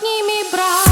Сьогодні мій брат.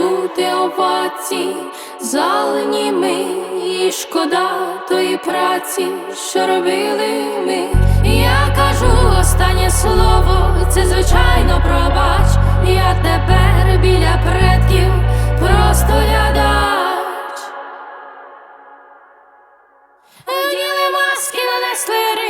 чути овації, залені ми, і шкода тої праці, що робили ми. І я кажу останнє слово, це звичайно пробач. Я тепер біля предків просто глядач. Діли маски нанесли.